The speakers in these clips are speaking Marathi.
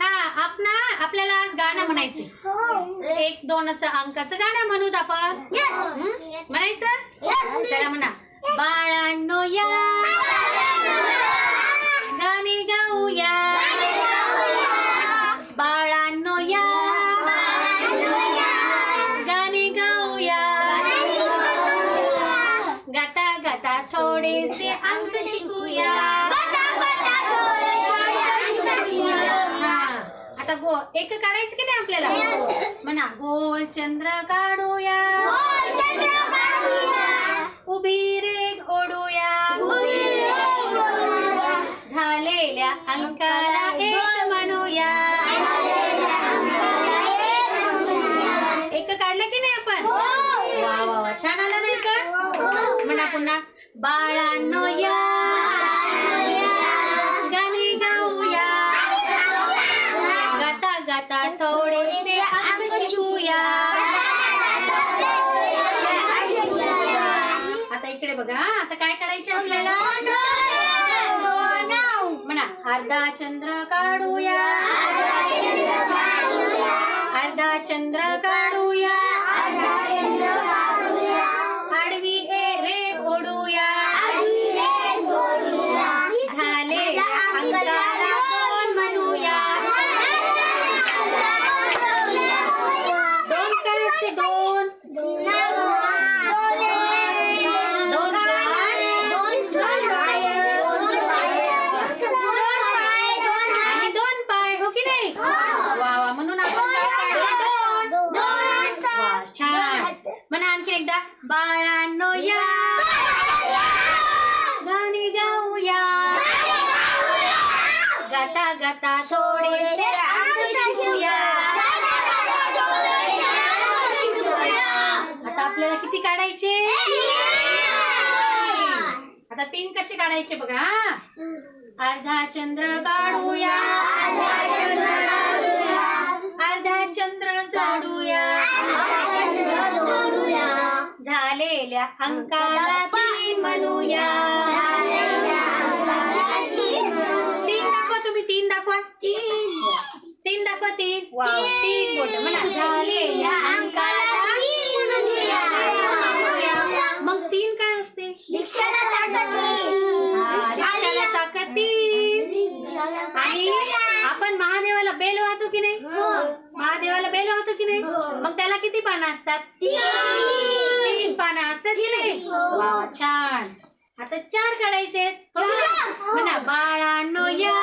हा आपण आपल्याला आज गाणं म्हणायचं एक दोन असं अंकाचं गाणं म्हणूत आपण. म्हणायचं? चला म्हणा. बाळांनो या. गाणे गाऊया. बाळांनो या. गाणे गाऊया. गाता गाता थोडेसे अंक शिकूया हा आता गो एक काढायचं की नाही आपल्याला? म्हणा गोल चंद्र काढूया. उभी रेग ओढूया. झालेल्या अंकाला एक म्हणूया. एक काढलं की नाही आपण? वा वा वा. छान आलं नाही का? म्हणा पुन्हा बाळांनो या. गाता थोडेसे अंक शिकूया. आता इकडे बघा आता काय काढायचे आपल्याला? म्हणा अर्धा चंद्र काढूया. अर्धा चंद्र काढूया. एकदा बाळांनो या गाणी गाऊया. गाता गाता थोडेसे शिकूया. आता आपल्याला किती काढायचे? आता तीन कसे काढायचे बघा अर्धा चंद्र काढूया. अर्धा चंद्र जोडूया झालेल्या अंकाला तीन म्हणूया तीन दाखवा तुम्ही तीन दाखवा तीन दाखवा तीन वाव तीन बोट म्हणा झालेल्या अंकाला म्हणूया. मग तीन काय असते हा, रिक्षाला चाकं तीन आणि आपण महादेवाला बेल वाहतो की नाही? महादेवाला बेल वाहतो की नाही? मग त्याला किती पानं असतात? तीन. पानं असतात की नाही? वा छान. आता चार काढायचे. हो? म्हणा बाळांनो या.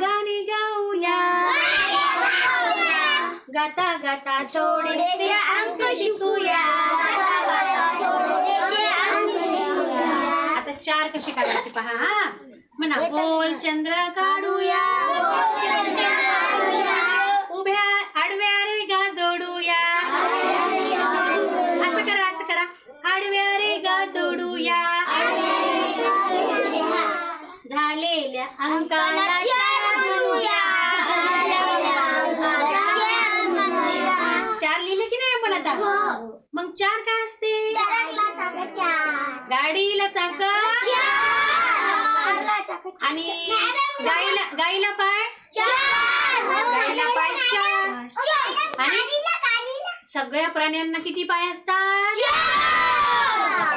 गाणी गाऊया. गाता गाता थोडेसे अंक शिकूया. आता चार कसे काढायचे पहा हा. म्हणा गोल चंद्र काढूया. उभ्या आडव्या रेगा जोडूया. असं करा असं करा. आडव्या रेगा जोडूया. झालेल्या अंकाला चार लिहिले की नाही आपण आता? मग चार काय असते? गाडीला चाक आणि गाईला गाईला पाय. गाईला पाय चार. आणि सगळ्या प्राण्यांना किती पाय असतात?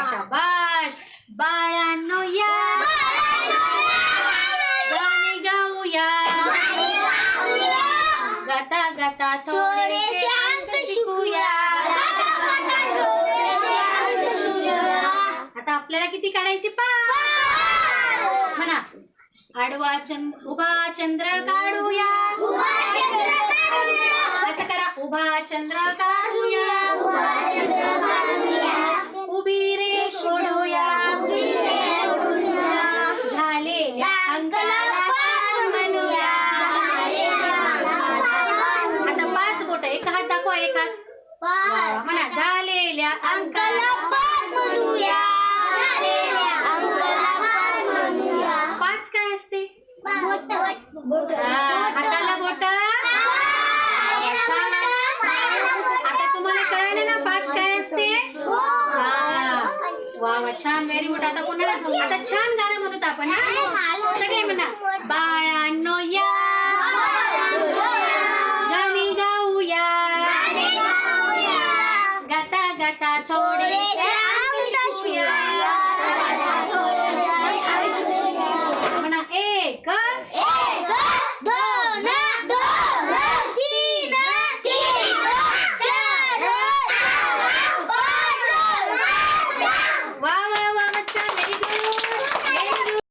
शाबाश. बाळांनो या. गाणे गाऊया गाता गाता थोडेसे अंक शिकूया. आता आपल्याला किती काढायचे? पाच. म्हणा. आडवा चंद्र उभा चंद्र काढूया. असं करा उभा चंद्र काढूया. उभी रे सोडूया. अंकाला पाच म्हणूया. आता पाच बोट एक हात दाखवा एक हात. म्हणा झालेल्या अंकाला पाच म्हणूया. हाताला बोट. आता तुम्हाला कळाले ना पाच काय असते? वा वा छान व्हेरी गुड आता कोणाला आता छान गाणं म्हणत आपण सगळे म्हणा बाळांनो या. गाणी गाऊया. गाता गाता थोडे